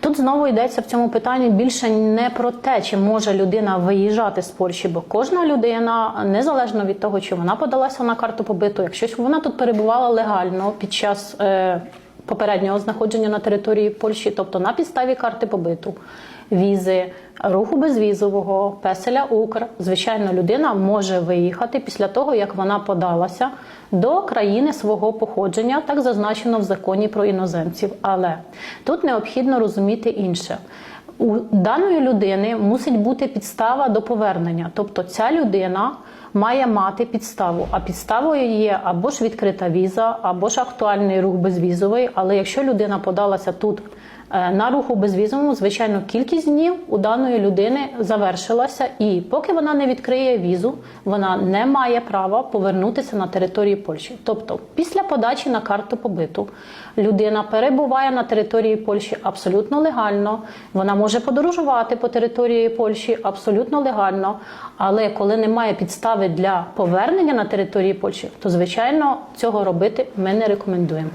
Тут знову йдеться в цьому питанні більше не про те, чи може людина виїжджати з Польщі, бо кожна людина, незалежно від того, чи вона подалася на карту побиту, якщо вона тут перебувала легально під час е, попереднього знаходження на території Польщі, тобто на підставі карти побиту, візи, руху безвізового, песеля Укр, звичайно, людина може виїхати після того, як вона подалася до країни свого походження, так зазначено в законі про іноземців. Але тут необхідно розуміти інше. У даної людини мусить бути підстава до повернення, тобто ця людина має мати підставу. А підставою є або ж відкрита віза, або ж актуальний рух безвізовий. Але якщо людина подалася тут на руху безвізовому, звичайно, кількість днів у даної людини завершилася, і поки вона не відкриє візу, вона не має права повернутися на територію Польщі. Тобто, після подачі на карту побиту людина перебуває на території Польщі абсолютно легально. Вона може подорожувати по території Польщі абсолютно легально. Але коли немає підстави для повернення на території Польщі, то звичайно цього робити ми не рекомендуємо.